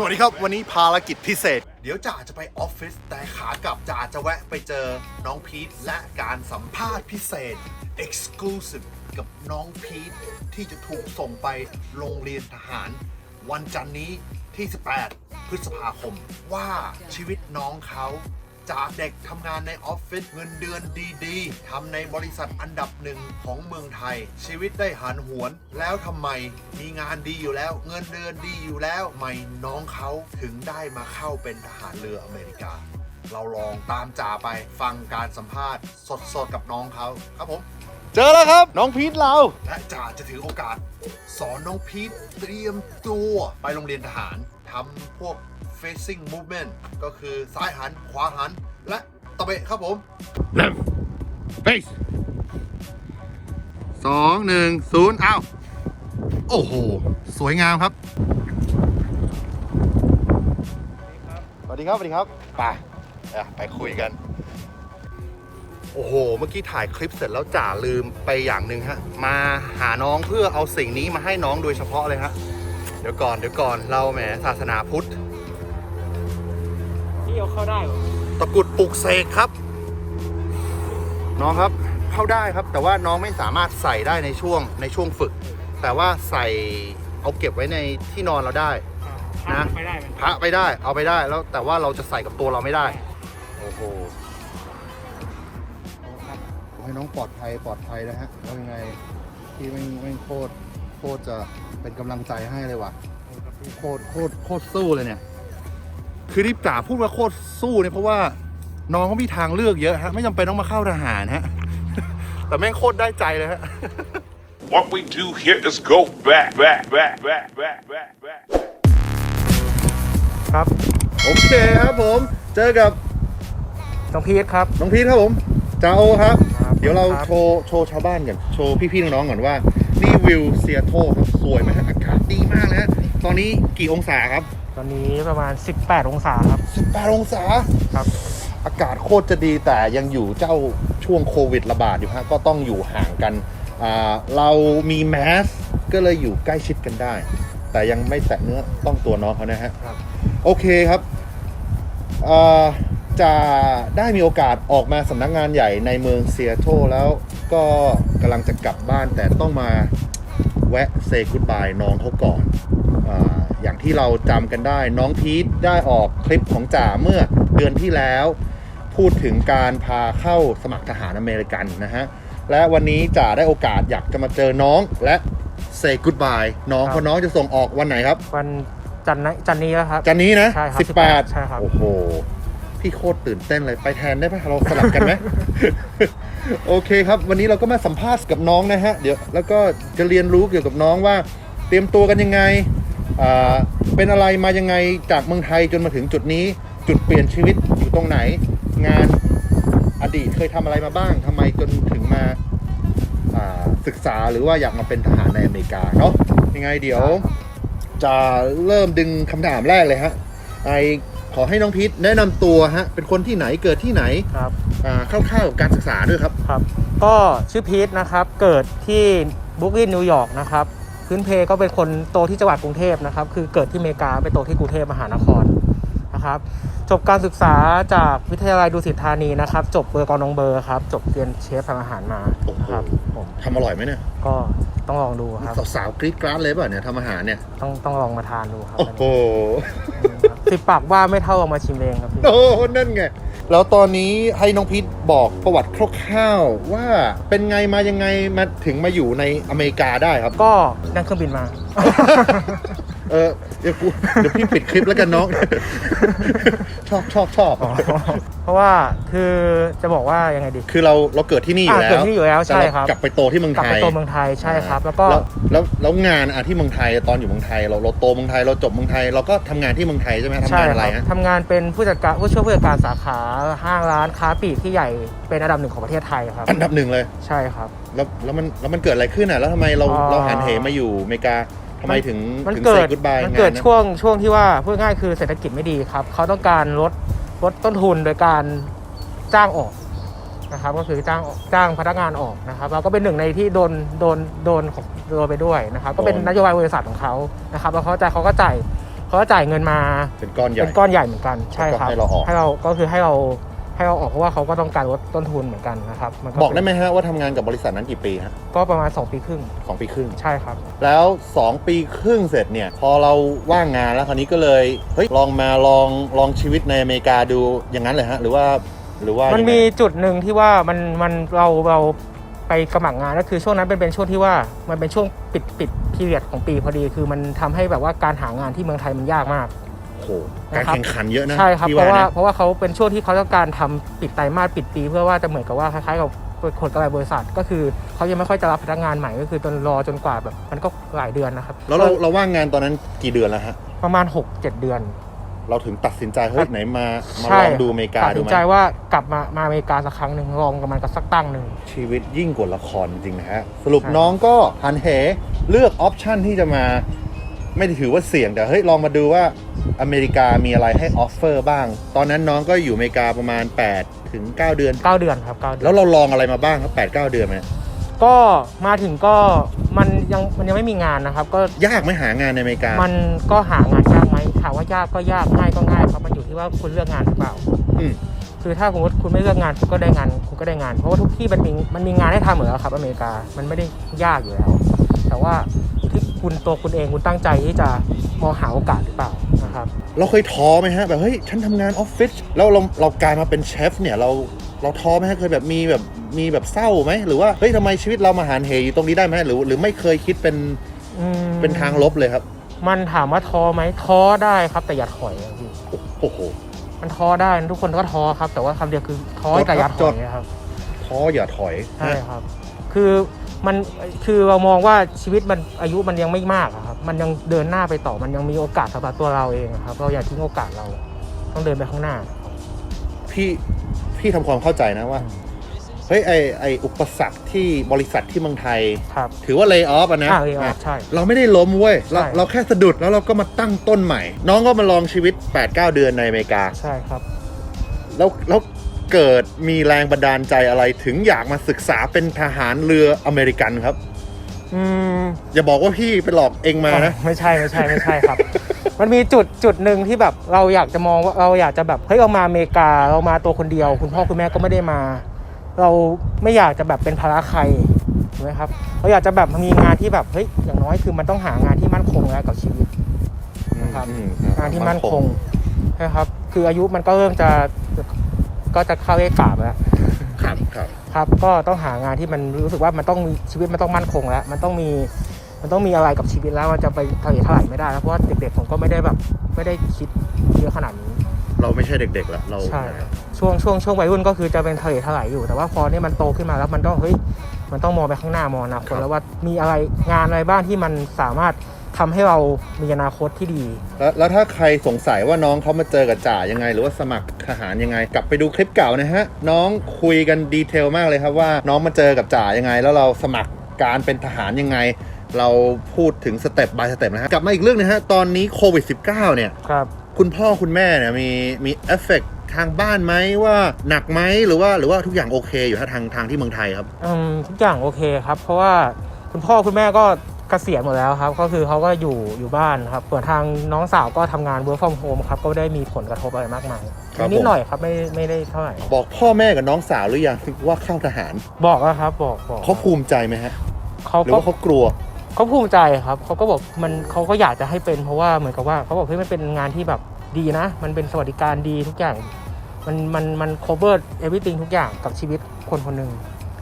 สวัสดีครับ วันนี้ภารกิจพิเศษ เดี๋ยวจ่าจะไปออฟฟิศแต่ขากลับจ่าจะแวะไปเจอน้องพีทและการสัมภาษณ์พิเศษ Exclusive กับน้องพีทที่จะถูกส่งไปโรงเรียนทหาร วันจันนี้ที่ 18 พฤษภาคม ว่าชีวิตน้องเขา จากเด็กทำงานในออฟฟิศเงินเดือนดีๆทำในบริษัทอันดับหนึ่งของเมืองไทย ชีวิตได้หันหวน แล้วทำไมมีงานดีอยู่แล้ว เงินเดือนดีอยู่แล้วทำไม่น้องเขาถึงได้มาเข้าเป็นทหารเรืออเมริกา เราลองตามจ่าไปฟังการสัมภาษณ์ สดๆกับน้องเขาครับผม เจอแล้วครับ น้องพีทเรา และจ่าจะถือโอกาส สอนน้องพีทเตรียมตัวไปโรงเรียนทหารทำพวก facing movement ก็คือซ้ายหัน ขวาหัน และตะเบะครับผมเริ่ม face สองหนึ่งศูนย์เอาโอ้โห สวยงามครับ สวัสดีครับ สวัสดีครับไปอะไปคุยกัน โอ้โห เมื่อกี้ถ่ายคลิปเสร็จแล้วจ่าลืมไปอย่างหนึ่งฮะ มาหาน้องเพื่อเอาสิ่งนี้มาให้น้องโดยเฉพาะเลยฮะ เดี๋ยวก่อน เดี๋ยวก่อน เราแหมศาสนาพุทธพี่ เอาเข้าได้เหรอตะกรุดปลุกเสกครับ น้องครับเข้าได้ครับ แต่ว่าน้องไม่สามารถใส่ได้ในช่วงในช่วงฝึก แต่ว่าใส่เอาเก็บไว้ในที่นอนเราได้ อ่านะไม่ได้มันพระไปได้เอาไปได้แล้วแต่ว่าเราจะใส่กับตัวเราไม่ได้ โอ้โหขอให้น้องปลอดภัยปลอดภัยนะฮะแล้วยังไงที่ไม่ไม่โคตรโคตรจะเป็นกำลังใจให้เลยว่ะโคตรโคตรโคตรสู้เลยเนี่ย คือที่จ่าพูดว่าโคตรสู้เนี่ยเพราะว่าน้องเขามีทางเลือกเยอะฮะ ไม่จำเป็นต้องมาเข้าทหารฮะ แต่แม่งโคตรได้ใจเลยฮะ What we do here is go back, back, back, back, back, back, back. ครับ โอเคครับผม เจอกับน้องพีทครับ น้องพีทครับผมจ้าโอครับ ครับเดี๋ยวเราครับ โชว์โชว์ชาวบ้านกันโชว์พี่ๆน้องๆก่อนว่า นี่วิวเซียโตครับสวยไหมฮะอากาศดีมากเลยฮะตอนนี้กี่องศาครับ ตอนนี้ประมาณ 18 องศาครับ 18 องศาครับ อากาศโคตรจะดีแต่ยังอยู่เจ้าช่วงโควิดระบาดอยู่ฮะก็ต้องอยู่ห่างกันอ่าเรามีแมสก็เลยอยู่ใกล้ชิดกันได้ แต่ยังไม่แตะเนื้อต้องตัวน้องเขานะฮะครับโอเคครับเอ่อจะได้มีโอกาสออกมาสำนักงานใหญ่ในเมืองเซียโตรแล้วก็กำลังจะกลับบ้านแต่ต้องมาแวะเซกุดบายน้องเขาก่อนอา อย่างที่เราจำกันได้ น้องพีทได้ออกคลิปของจ่าเมื่อเดือนที่แล้ว พูดถึงการพาเข้าสมัครทหารอเมริกันนะฮะ และวันนี้จ่าได้โอกาสอยากจะมาเจอน้องและเซกุดบายน้องครับ เพราะน้องจะส่งออกวันไหนครับ วันจันทร์นะจันทร์นี้แล้วครับ จันนี้นะ ใช่ครับสิบแปดใช่ครับ โอ้โห พี่โคตรตื่นเต้นเลยไปแทนได้ไหมเราสลับกันไหม โอเคครับ วันนี้เราก็มาสัมภาษณ์กับน้องนะฮะ เดี๋ยวแล้วก็จะเรียนรู้เกี่ยวกับน้องว่า เตรียมตัวกันยังไงอ่า เป็นอะไรมายังไงจากเมืองไทยจนมาถึงจุดนี้ จุดเปลี่ยนชีวิตอยู่ตรงไหน งานอดีตเคยทำอะไรมาบ้างทำไมจนถึงมาอ่าศึกษาหรือว่าอยากมาเป็นทหารในอเมริกาเนาะยังไงเดี๋ยว จะเริ่มดึงคำถามแรกเลยฮะไอขอให้น้องพีทแนะนำตัวฮะเป็นคนที่ไหนเกิดที่ไหนครับอ่าคร่าวๆกับการศึกษาด้วยครับครับ ก็ชื่อพีทนะครับเกิดที่บรุกลินนิวยอร์กนะครับ พื้นเพก็เป็นคนโตที่จังหวัดกรุงเทพนะครับ คือเกิดที่อเมริกาไปโตที่กรุงเทพมหานครนะครับ จบการศึกษาจากวิทยาลัยดุสิตธานีนะครับ จบเบอร์กอนองเบอร์ครับ จบเรียนเชฟทำอาหารมานะครับผมทำอร่อยไหมเนี่ย ก็ต้องลองดูครับ สาวๆกรี๊ดกราดเลยเปล่ะเนี่ยทำอาหารเนี่ย ต้องต้องลองมาทานดูครับ โอ้โหสิบปากว่าไม่เท่าเอามาชิมเองครับพี่โอ้โหนั่นไง แล้วตอนนี้ให้น้องพีทบอกประวัติคร่าวๆว่าเป็นไงมายังไงมาถึงมาอยู่ในอเมริกาได้ครับ ก็นั่งเครื่องบินมา เออเดี๋ยวกูเดี๋ยวพี่ปิดคลิปแล้วกันน้อง ชอบชอบชอบเพราะว่าคือจะบอกว่ายังไงดี คือเราเราเกิดที่นี่อยู่อ่าแล้วเกิดที่นี่อยู่แล้วใช่ต่เาครับ กลับไปโตที่เมืองกลับไทไปยตัวเมืองไทยใช่ครับ แล้วก็ แล้วแล้วแล้วงานอะที่เมืองไทยตอนอยู่เมืองไทย เราเราโตเมืองไทยเราจบเมืองไทย เราก็ทำงานที่เมืองไทยใช่ไหมทำใช่งานคอะไรรับฮะ ทำงานเป็นผู้จัดการผู้ช่วยผู้จัดการสาขาห้างร้านค้าปลีกที่ใหญ่เป็นอันดับหนึ่งของประเทศไทยครับ อันดับหนึ่งเลย ใช่ครับ แล้วแล้วมันแล้วมันเกิดอะไรขึ้นอะแล้วทำไมเราอ่า เราหันเหมาอยู่อเมริกา ทำไมถึงมันถึงเกิเซดกุดบายมันงาเกิดนนะช่วงช่วงที่ว่าพูดง่ายๆคือเศรษฐกิจไม่ดีครับ เขาต้องการลดลดต้นทุนโดยการจ้างออกนะครับ ก็คือจ้างจ้างพนักงานออกนะครับเราก็เป็นหนึ่งในที่โดนโดนโดนโดนไปด้วยนะครับ ก็เป็นนโยบายบริษัทของเขานะครับแล้วเขาใจายเขาก็จ่ายเขาก็จ่ายเงินมาเป็นก้อนใหญ่เป็นก้อนใหญ่เหมือนกันใช่ครับแล้วก็ให้เราออกก็คือให้เรา ให้เราออกเพราะว่าเขาก็ต้องการลดต้นทุนเหมือนกันนะครับมันบอกได้ไหมฮะว่าทำงานกับบริษัทนั้นกี่ปีฮะก็ประมาณ 2 ปีครึ่งสองปีครึ่ง ใช่ครับ แล้ว 2 ปีครึ่งเสร็จเนี่ย พอเราว่างงานแล้วคราวนี้ก็เลยเฮ้ยลองมาลองลองชีวิตในอเมริกาดูอย่างนั้นเลยฮะ หรือว่าหรือว่ามันยังไงมีจุดหนึ่งที่ว่ามันมันเราเราไปสมัครงานก็คือช่วงนั้นเป็นเป็นช่วงที่ว่ามันเป็นช่วงปิดปิดพีเรียดของปีพอดี คือมันทำให้แบบว่าการหางานที่เมืองไทยมันยากมาก โอ้โหการนะครับแข่งขันเยอะนะใช่ครับพี่เพราะว่านะเพราะว่าเขาเป็นช่วงที่เขาต้องการทำปิดไตรมาสปิดปี เพื่อว่าจะเหมือนกับว่าคล้ายๆกับผลกำไรบริษัทก็คือเขายังไม่ค่อยจะรับพนักงานใหม่ก็คือจนรอจนกว่าแบบมันก็หลายเดือนนะครับ แล้วเราเราว่างงานตอนนั้นกี่เดือนแล้วฮะประมาณ 6-7 เดือน เราถึงตัดสินใจเฮ้ยไหนมามาใช่ลองดูอเมริกาตัดดูสินไหมใจว่ากลับมามาอเมริกาสักครั้งหนึ่งลองกับมันกับสักตั้งหนึ่งชีวิตยิ่งกว่าละครจริงๆนะฮะสรุปใช่น้องก็หันเหเลือกออปชันที่จะมา ไม่ได้ถือว่าเสี่ยงแต่เฮ้ยลองมาดูว่าอเมริกามีอะไรให้ออฟเฟอร์บ้าง ตอนนั้นน้องก็อยู่อเมริกาประมาณ 8 ถึง 9 เดือนเก้าเดือนครับเก้าเดือนแล้วเราลองอะไรมาบ้างครับ8 9เดือนไหมก็มาถึงก็มันยังมันยังไม่มีงานนะครับ ก็ยากไหมหางานในอเมริกา มันก็หางานยากไหมถามว่ายากก็ยากง่ายก็ง่ายครับมันอยู่ที่ว่าคุณเลือกงานหรือเปล่าอืมคือถ้าสมมติคุณไม่เลือกงานคุณก็ได้งานคุณก็ได้งาน เพราะว่าทุกที่มันมีมันมีงานให้ทำเหมือนกันครับอเมริกามันไม่ได้ยากอยู่แล้ว แต่ว่าอยู่ ที่คุณตัวคุณเองคุณตั้งใจที่จะมองหาโอกาสหรือเปล่านะครับ เราเคยท้อไหมฮะแบบเฮ้ยฉันทำงานออฟฟิศแล้วเราเรากลายมาเป็นเชฟเนี่ยเราเราท้อไหมฮะเคยแบบมีแบบมีแบบเศร้าไหมหรือว่าเฮ้ยทำไมชีวิตเรามาหารเหอยู่ตรงนี้ได้ไหมหรือ หรือไม่เคยคิดเป็นอืมเป็นทางลบเลยครับมันถามว่าท้อไหมท้อได้ครับแต่อย่าถอยอะพี่โอ้โห มันท้อได้นะทุกคนก็ท้อครับ แต่ว่าคำเดียวคือท้อจดแต่อย่าครับถจอดยครับ ท้ออย่าถอยใช่ครับ คือ มันคือเรามองว่าชีวิตมันอายุมันยังไม่มากอะครับ มันยังเดินหน้าไปต่อมันยังมีโอกาสสำหรับตัวเราเองอะครับ เราอย่าทิ้งโอกาสเรา ต้องเดินไปข้างหน้า พี่พี่ทำความเข้าใจนะว่าเฮ้ยไอไออุปสรรคที่บริษัทที่เมืองไทย ครับถือว่าเล y o อ f อะนะอ่า lay off อะใช่ เราไม่ได้ล้มเว้ย เราใช่เราแค่สะดุดแล้วเราก็มาตั้งต้นใหม่ น้องก็มาลองชีวิต 8-9 เดือนในอเมริกา ใช่ครับ แล้วแล้ว เกิดมีแรงบันดาลใจอะไรถึงอยากมาศึกษาเป็นทหารเรืออเมริกันครับ อืมอย่าบอกว่าพี่ไปหลอกเองมานะ ไม่ใช่ไม่ใช่ไม่ใช่ครับ มันมีจุดจุดหนึ่งที่แบบเราอยากจะมองว่าเราอยากจะแบบเฮ้ยเรามาอเมริกาเรามาตัวคนเดียว คุณพ่อคุณแม่ก็ไม่ได้มา เราไม่อยากจะแบบเป็นภาระใครถูกไหมครับเราอยากจะแบบมีงานที่แบบเฮ้ยอย่างน้อยคือมันต้องหางานที่มั่นคงแล้วกับชีวิตครับอืมงานที่มั่นคงนะครับ คืออายุมันก็เริ่มจะ ก็จะเข้าเลขสามแล้วครับครับครับก็ต้องหางานที่มันรู้สึกว่ามันต้องมีชีวิตมันต้องมั่นคงแล้ว มันต้องมีมันต้องมีอะไรกับชีวิตแล้วมันจะไปทะเลทลายไม่ได้แล้วเพราะว่าเด็กๆผมก็ไม่ได้แบบไม่ได้คิดเยอะขนาดนี้ เราไม่ใช่เด็กๆแล้วเราใช่ช่วงช่วงช่วงวัยรุ่นก็คือจะเป็นทะเลทลายอยู่ แต่ว่าพอเนี่ยมันโตขึ้นมาแล้วมันต้องเฮ้ยมันต้องมองไปข้างหน้ามองอนาคตแล้วว่ามีอะไรงานอะไรบ้างที่มันสามารถทำให้เรามีอนาคตที่ดี แล้วแล้วถ้าใครสงสัยว่าน้องเขามาเจอกับจ่ายังไง หรือว่าสมัคร ทหารยังไง กลับไปดูคลิปเก่านะฮะ น้องคุยกันดีเทลมากเลยครับว่าน้องมาเจอกับจ่ายังไง แล้วเราสมัครการเป็นทหารยังไง เราพูดถึงสเต็ปบายสเต็ปนะฮะ กลับมาอีกเรื่องหนึงฮะ ตอนนี้โควิด -19 เนี่ย ครับ คุณพ่อคุณแม่เนี่ยมีมีเอฟเฟกทางบ้านไหมว่าหนักไหมหรือว่าหรือว่าทุกอย่างโอเคอยู่ฮะทางทางที่เมืองไทยครับ อืมทุกอย่างโอเคครับ เพราะว่าคุณพ่อคุณแม่ก็เกษียณหมดแล้วครับ ก็คือเขาก็อยู่อยู่บ้านครับส่วนทางน้องสาวก็ทำงาน work from home ครับ ก็ไม่ได้มีผลกระทบอะไรมากมายครับนิดผม หน่อยครับไม่ไม่ได้เท่าไหร่ บอกพ่อแม่กับน้องสาวหรือยังว่าเข้าทหารบอกแล้วครับ บอกบอกเขาภูมิใจไหมฮะเขาหรือก็ ว่าเขากลัว เขาภูมิใจครับเขาก็บอกมันเขาก็อยากจะให้เป็นเพราะว่าเหมือนกับว่าเขาบอกเฮ้ยมันเป็นงานที่แบบดีนะ มันเป็นสวัสดิการดีทุกอย่าง มันมันมัน cover everything ทุกอย่างกับชีวิตคนคนหนึ่ง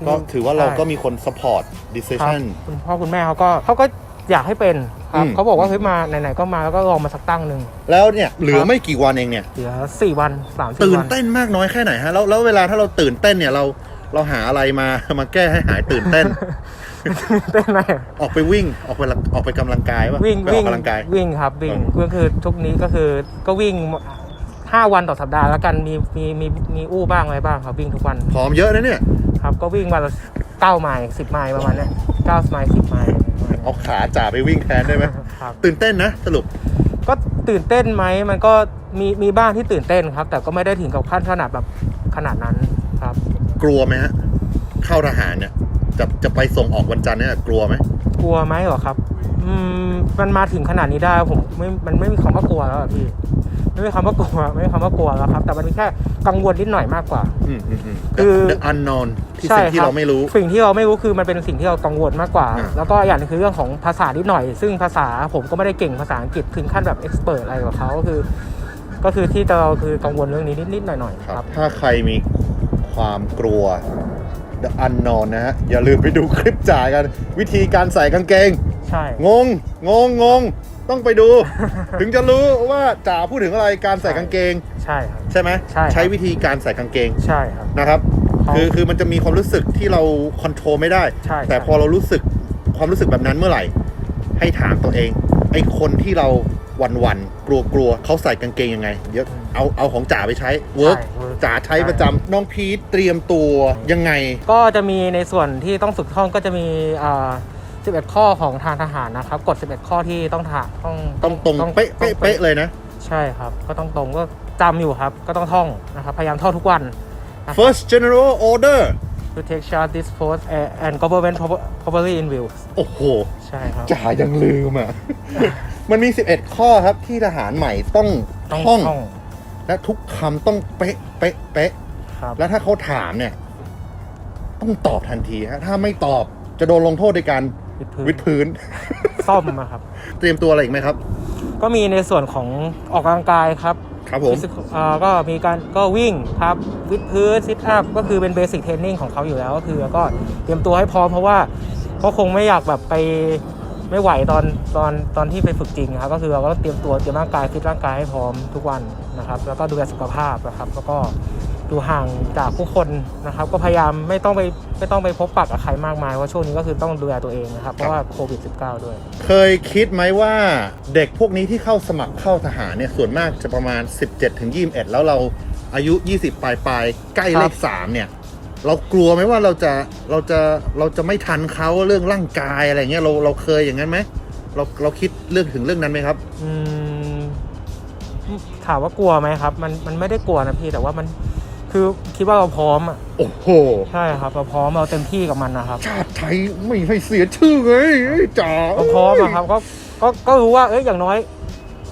ก็ถือว่าเราใช่ก็มีคน support ครับ decision คุณพ่อคุณแม่เขาก็เขาก็อยากให้เป็นครับอืมเขาบอกว่าเฮ้ยมาไหนๆก็มาแล้วก็ลองมาสักตั้งหนึ่งแล้วเนี่ยเหลือครับไม่กี่วันเองเนี่ยเหลือสี่วันสามสี่ตื่นวันเต้นมากน้อยแค่ไหนฮะแล้วแล้วเวลาถ้าเราตื่นเต้นเนี่ยเราเราหาอะไรมามาแก้ให้หายตื่นเต้นเต้นไหมออกไปวิ่งออกไปละออกไปกำลังกายป่ะวิ่งไปออวิ่งกกำลังกายวิ่งครับวิ่งอืมก็คือทุกนี้ก็คือก็วิ่ง ห้าวันต่อสัปดาห์แล้วกันมีมีมีมีอู้บ้างอะไรบ้างครับวิ่งทุกวันผอมเยอะนะเนี่ย ครับ ก็วิ่งวันละเก้าไมล์สิบไมล์ประมาณเนี้ยเก้าไมล์สิบไมล์ประมาณเนี้ยเอาขาจ่าไปวิ่งแทนได้ไหมครับ ตื่นเต้นนะสรุป ก็ตื่นเต้นไหมมันก็มีมีบ้างที่ตื่นเต้นครับ แต่ก็ไม่ได้ถึงกับขั้นขนาดแบบขนาดนั้นครับ กลัวไหมฮะเข้าทหารเนี่ยจะจะไปส่งออกวันจันทร์เนี่ยกลัวไหมกลัวไหมเหรอครับมอืมมันมาถึงขนาดนี้ได้ผมไม่มันไม่มีคำว่ากลัวแล้วอะพี่ ไม่มีคำว่ากลัวไม่มีคำว่ากลัวแล้วครับ แต่มันมีแค่กังวลนิดหน่อยมากกว่า อืมอืมอืมคือ The unknown ที่ใช่สิ่งที่คบเราไม่รู้ สิ่งที่เราไม่รู้คือมันเป็นสิ่งที่เรากังวลมากกว่า อ่า แล้วก็อย่างหนึงคือเรื่องของภาษานิดหน่อย ซึ่งภาษาผมก็ไม่ได้เก่งภาษาอังกฤษถึงขั้นแบบเอ็กซ์เพรสอะไรกับเขาก็คือ ก็คือที่เราคือกังวลเรื่องนี้นิดๆหน่อยๆคครัรับบถ้าใครมีความกลัว The unknown นะฮะ อย่าลืมไปดูคลิปจ่ายกัน วิธีการใส่กางเกง ใช่ งง งง งง ต้องไปดู ถึงจะรู้ว่าจ่าพูดถึงอะไรการใส่กางเกง ใช่ครับ ใช่ไหมใช่ครับ ใช้วิธีการใส่กางเกงใช่ครับ นะครับเขาคือคือมันจะมีความรู้สึกที่เราคอนโทรลไม่ได้ ใช่แต่ใช่พอเรารู้สึกความรู้สึกแบบนั้นเมื่อไหร่ ให้ถามตัวเอง ไอ้คนที่เราหวันวันๆกลัวกลัวๆเขาใส่กางเกงยังไงเดี๋ยวเอาเอาของจ่าไปใช้เวิร์กใช่ work จ่าใช้ประจำน้องพีทเตรียมตัวยังไง ก็จะมีในส่วนที่ต้องฝึกท่องก็จะมีอ่า 11 ข้อของทางทหารนะครับกฎ11 ข้อที่ต้องถาต้องต้องตรงเป๊ะเป๊ะเป๊ะเลยนะ ใช่ครับ ก็ต้องตรงก็จำอยู่ครับ ก็ต้องท่องนะครับ พยายามท่องทุกวัน first general order to take charge this post and- and government proper- properly in view โอ้โห ใช่ครับจ่ายังลืมอะ มันมี 11 ข้อครับที่ทหารใหม่ต้องต้องท่องท่อง และทุกคำต้องเป๊ะเป๊ะเป๊ะครับแล้วถ้าเขาถามเนี่ย ต้องตอบทันทีฮะถ้าไม่ตอบจะโดนลงโทษในการ วิดพื้นวิดพื้น ซ่อมนะครับ เตรียมตัวอะไรอีกไหมครับ ก็มีในส่วนของออกกำลังกายครับครับผม Physical อ่าก็มีการก็วิ่งครับวิดพื้นซิทอัพก็คือเป็นเบสิ c เทรนนิ่งของเขาอยู่แล้วก็คือก็เตรียมตัวให้พร้อมเพราะว่าเขาคงไม่อยากแบบไปไม่ไหวตอนตอนตอนที่ไปฝึกจริงครับก็คือเราก็ต้องเตรียมตัวเตรียมร่างกายฟิตร่างกายให้พร้อมทุกวันนะครับ แล้วก็ดูแลสุขภาพนะครับ แล้วก็ ดูห่างจากผู้คนนะครับ ก็พยายามไม่ต้องไปไม่ต้องไปพบปะกับใครมากมายเพราะช่วงนี้ก็คือต้องดูแลตัวเองนะครับ เพราะว่าโควิด -19 ด้วย เคยคิดไหมว่าเด็กพวกนี้ที่เข้าสมัครเข้าทหารเนี่ยส่วนมากจะประมาณ 17ถึง21 แล้วเราอายุ 20 ปลายปลายๆใกล้เลขสามเนี่ย เรากลัวไหมว่าเราจะเราจะเราจะไม่ทันเขาเรื่องร่างกายอะไรเงี้ยเราเราเคยอย่างนั้นไหมเราเราคิดเรื่องถึงเรื่องนั้นไหมครับอืมถามว่ากลัวไหมครับ มันมันไม่ได้กลัวนะพี่แต่ว่ามัน คือคิดว่าเราพร้อมอะโอ้โห ใช่ครับ เราพร้อมเราเต็มที่กับมันนะครับชาติไทยไม่ให้เสียชื่อไงเอ้ยจ๋าเราพร้อมอะครับก็ก็ก็รู้ว่าเอ้ยอย่างน้อย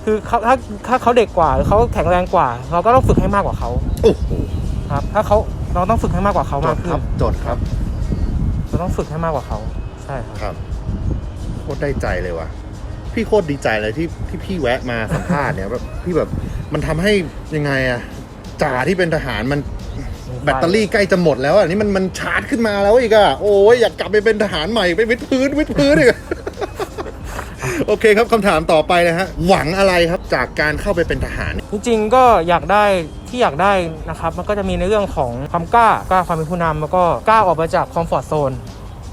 คือเขาถ้าถ้าเขาเด็กกว่าหรือเขาแข็งแรงกว่า เราก็ต้องฝึกให้มากกว่าเขาโอ้โหครับ ถ้าเขาเราต้องฝึกให้มากกว่าเขาจมาดกคขึ้รันบจดครับเราต้องฝึกให้มากกว่าเขาใช่ครับ ครับโคตรได้ใจเลยว่ะพี่โคตรดีใจเลยที่ที่พี่แวะมาสัมภาษณ์เนี่ยแบบพี่แบบมันทำให้ยังไงอะ จ่าที่เป็นทหารมันแบตเตอรี่ใกล้จะหมดแล้วอะนี่มันมันชาร์จขึ้นมาแล้วอีกอะโอ้ยอยากกลับไปเป็นทหารใหม่ไปวิดพื้นวิดพื้นอีกโอเคครับคำถามต่อไปนะฮะหวังอะไรครับจากการเข้าไปเป็นทหาร จริงๆก็อยากได้ที่อยากได้นะครับ มันก็จะมีในเรื่องของความกล้ากล้าความเป็นผู้นำแล้วก็กล้าออกมาจากคอมฟอร์ทโซน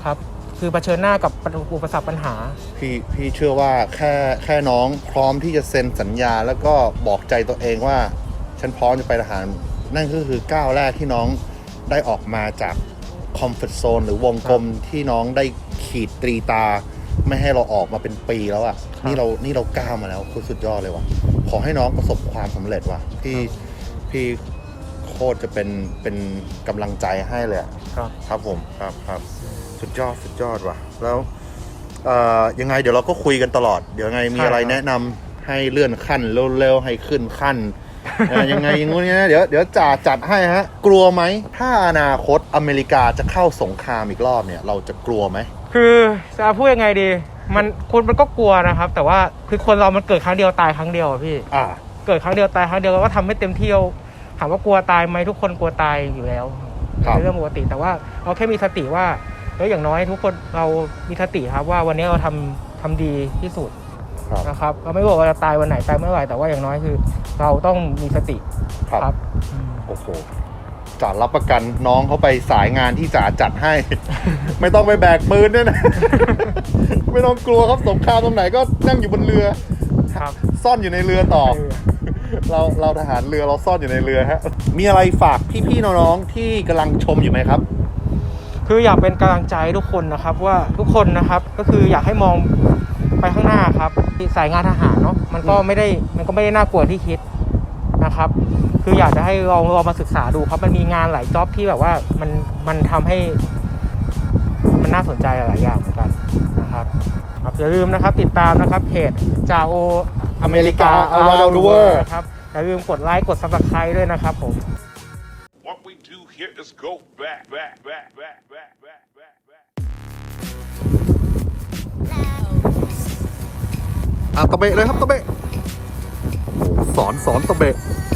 ครับคือเผชิญหน้ากับอุปสรรคปัญหา พี่พี่เชื่อว่าแค่แค่น้องพร้อมที่จะเซ็นสัญญา แล้วก็บอกใจตัวเองว่า ฉันพร้อมจะไปทหาร นั่นก็คือก้าวแรกที่น้องได้ออกมาจากคอมฟอร์ทโซนหรือวงกลมที่น้องได้ขีดตรีตา ไม่ให้เราออกมาเป็นปีแล้วอะ่ะครับนี่เรานี่เราก้าวมาแล้วคือสุดยอดเลยว่ะ ขอให้น้องประสบความสำเร็จว่ะพี่พี่โคตรจะเป็นเป็นกำลังใจให้เลยอะครับครับผมครับครับสุดยอดสุดยอดว่ะ แล้วเอ่อยังไงเดี๋ยวเราก็คุยกันตลอด เดี๋ยวยังไงมีใช่อะไรครับแนะนำให้เลื่อนขั้นเร็วๆให้ขึ้นขั้น เอ่อยังไงอย่างงู้นอย่างนี้นะเดี๋ยวเดี๋ยวจ่าจัดให้ฮะ กลัวไหม ถ้าอนาคตอเมริกาจะเข้าสงครามอีกรอบเนี่ย เราจะกลัวไหม คือจะพูดยังไงดี มันคนมันก็กลัวนะครับ แต่ว่าคือคนเรามันเกิดครั้งเดียวตายครั้งเดียวอะพี่ อ่า เกิดครั้งเดียวตายครั้งเดียวเราก็ทำให้เต็มที่เราถามว่ากลัวตายไหมทุกคนกลัวตายอยู่แล้วครับเป็นเรื่องปกติแต่ว่าเราแค่มีสติว่าเฮ้ยอย่างน้อยทุกคนเรามีสติครับว่าวันนี้เราทำทำดีที่สุด ครับนะครับเราไม่บอกว่าจะตายวันไหนตายเมื่อไหร่แต่ว่าอย่างน้อยคือ เราต้องมีสติครับ อืมโอ้โหจ่ารับประกันน้องเขาไปสายงานที่จ่าจัดให้ ไม่ต้องไปแบกปืนด้วยนะ ไม่ต้องกลัวครับสงครามตรงไหนก็นั่งอยู่บนเรือ ครับซ่อนอยู่ในเรือต่อเออเราเราทหารเรือเราซ่อนอยู่ในเรือฮะ มีอะไรฝากพี่ๆน้องๆที่กำลังชมอยู่ไหมครับ คืออยากเป็นกำลังใจให้ทุกคนนะครับ ว่าทุกคนนะครับก็คืออยากให้มองไปข้างหน้าครับ สายงานทหารเนาะมันก็ไม่ได้มันก็ไม่ได้น่ากลัวที่คิดนะครับ คืออยากจะให้ลองลองมาศึกษาดูครับมันมีงานหลายจ็อบที่แบบว่ามันมันทำให้ มันน่าสนใจหลายอย่างเหมือนกันนะครับครับอย่าลืมนะครับติดตามนะครับเพจจาโออเมริกา around the world นะครับอย่าลืมกดไลค์กด subscribe ด้วยนะครับผม What we do here is go back, back, back, back, back, back, back, back. อะตะเบะเลยครับตะเบะสอนสอนตะเบะ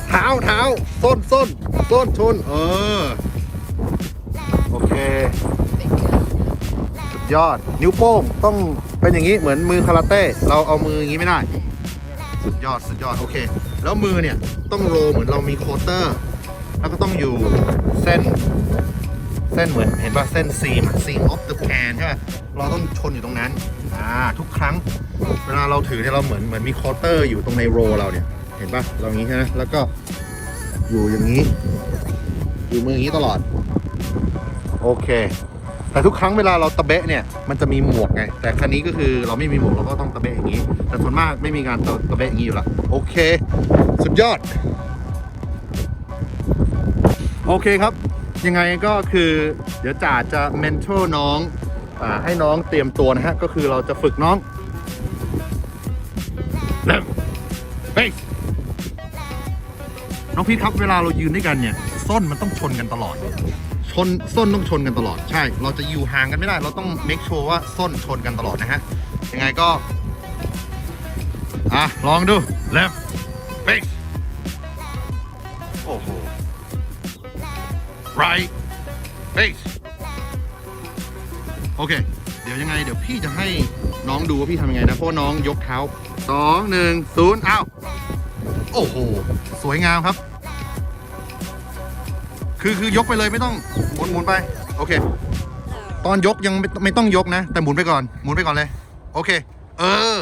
เท้าเท้าส้นส้นส้นชน เออ โอเค สุดยอด นิ้วโป้งต้องเป็นอย่างนี้เหมือนมือคาราเต้เราเอามืออย่างนี้ไม่ได้ สุดยอดสุดยอดโอเค แล้วมือเนี่ยต้องโรเหมือนเรามีโคเตอร์ แล้วก็ต้องอยู่เส้น เส้นเหมือนเห็นป่ะเส้นซีมซีมออฟเดอะแพนใช่ป่ะเราต้องชนอยู่ตรงนั้นอ่าทุกครั้งเวลาเราถือเนี่ยเราเหมือนเหมือนมีคอเตอร์อยู่ตรงในโรเราเนี่ย เห็นป่ะเราอย่างนี้ใช่ไหมแล้วก็อยู่อย่างนี้ อยู่มืออย่างนี้ตลอด โอเค แต่ทุกครั้งเวลาเราตะเบะเนี่ยมันจะมีหมวกไง แต่คันนี้ก็คือเราไม่มีหมวกเราก็ต้องตะเบะอย่างนี้ แต่ส่วนมากไม่มีการตะตะเบะอย่างนี้อยู่ล้วโอเค สุดยอด โอเคครับ ยังไงก็คือเดี๋ยวจ่าจะเมนทอร์น้องอาให้น้องเตรียมตัวนะฮะ ก็คือเราจะฝึกน้องเริ่มเฮ้ยน้องพีทครับเวลาเรายืนด้วยกันเนี่ยส้นมันต้องชนกันตลอด ชนส้นต้องชนกันตลอดใช่ เราจะอยู่ห่างกันไม่ได้ เราต้อง make sure ว่าส้นชนกันตลอดนะฮะยังไงก็อะลองดู left face โอ้โห right face โอเค เดี๋ยวยังไง เดี๋ยวพี่จะให้น้องดูว่าพี่ทำยังไงนะ เพราะน้องยกเท้าสองหนึ่งศูนย์อ้าว โอ้โห สวยงามครับ คือคือยกไปเลยไม่ต้องหมุนหมุนไป โอเค ตอนยกยังไม่ไม่ต้องยกนะ แต่หมุนไปก่อน หมุนไปก่อนเลย โอเค เออ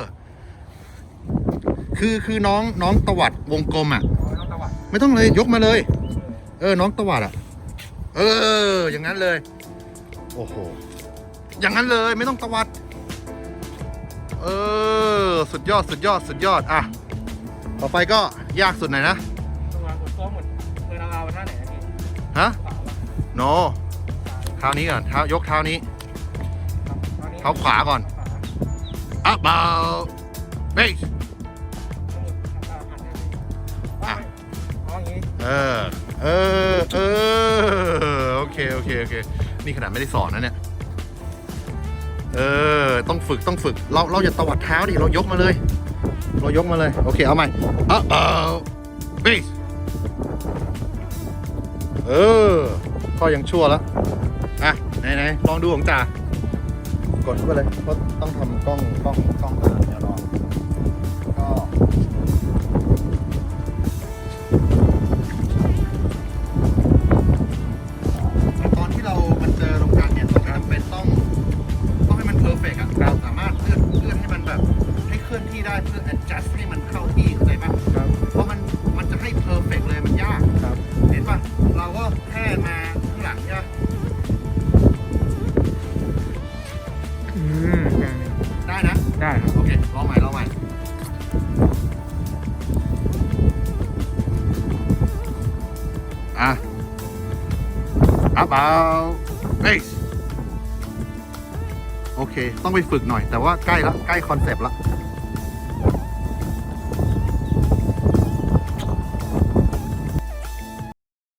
คือคือน้องน้องตวัดวงกลมอะ ไม่ต้องเลยยกมาเลย เออ น้องตวัดอะ เออ อย่างนั้นเลย โอ้โห อย่างนั้นเลยไม่ต้องตวัด เออ สุดยอดสุดยอดสุดยอด อะ ต่อไปก็ยากสุดหน่อยนะตัวกดโค้งเหมือนเคยเอาท่าไหนนะพี่ฮะโนเท้านี้ก่อนเท้ายกเท้านี้เท้าขวาก่อน up about base อะ อ๋ออย่างนี้เออ เออเออโอเคโอเคโอเคนี่ขนาดไม่ได้สอนนะเนี่ยเออต้องฝึกต้องฝึก เราเราอย่าตวัดเท้าดิเรายกมาเลย เรายกมาเลย โอเคเอาใหม่อะเออ base เออก็ยังชั่วแล้วอะไหนไหนลองดูของจ่ากดเข้าไปเลยเพราะต้องทำกล้องกล้องกล้องเดี๋ยวรอ about base โอเค ต้องไปฝึกหน่อย แต่ว่าใกล้ละใกล้คอนเซปต์ละ